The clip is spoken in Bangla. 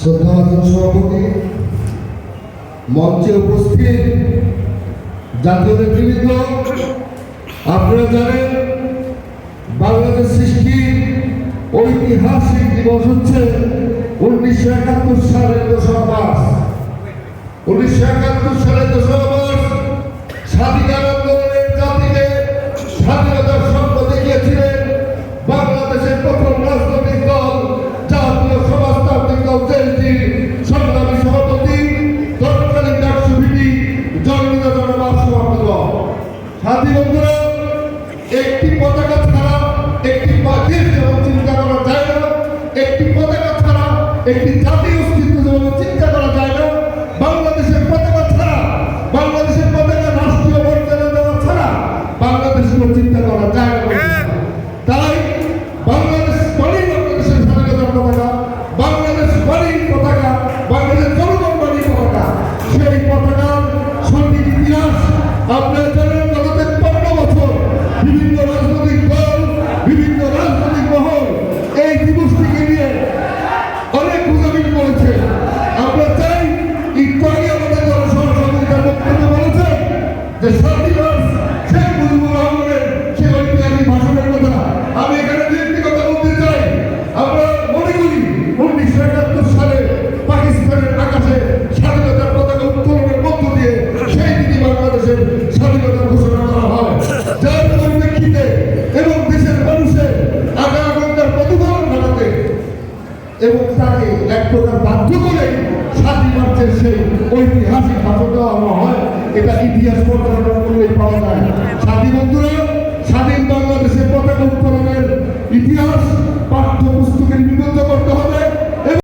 শ্রদ্ধাভাজন সভাপতি, মঞ্চে উপস্থিত জাতীয় নেতৃবৃন্দ, আপনারা জানেন বাংলাদেশ সৃষ্টির ঐতিহাসিক দিবস হচ্ছে উনিশশো একাত্তর সালের দোসরা মার্চ। উনিশশো একাত্তর সালের দোসরা সাথী বন্ধুরা, একটি পতাকা ছাড়া একটি বাঘের যেমন চিন্তা করা যায় না একটি পতাকা ছাড়া একটি জাতীয় অস্তিত্ব যেমন চিন্তা করা যায় না বাংলাদেশের পতাকা ছাড়া, বাংলাদেশের পতাকা রাষ্ট্রীয় মর্যাদা দেওয়া ছাড়া বাংলাদেশের চিন্তা করা যায় না তাই বাংলাদেশ মানেই বাংলাদেশের স্বাধীনতার পতাকা, বাংলাদেশ মানেই পতাকা বাংলাদেশ জনগণ মানেই পতাকা। সেই ইতিহাস আপনারা জানেন এবং তাকে এক প্রকার বাধ্য করে স্বাধীন মার্চের সেই ঐতিহাসিক ভাষণ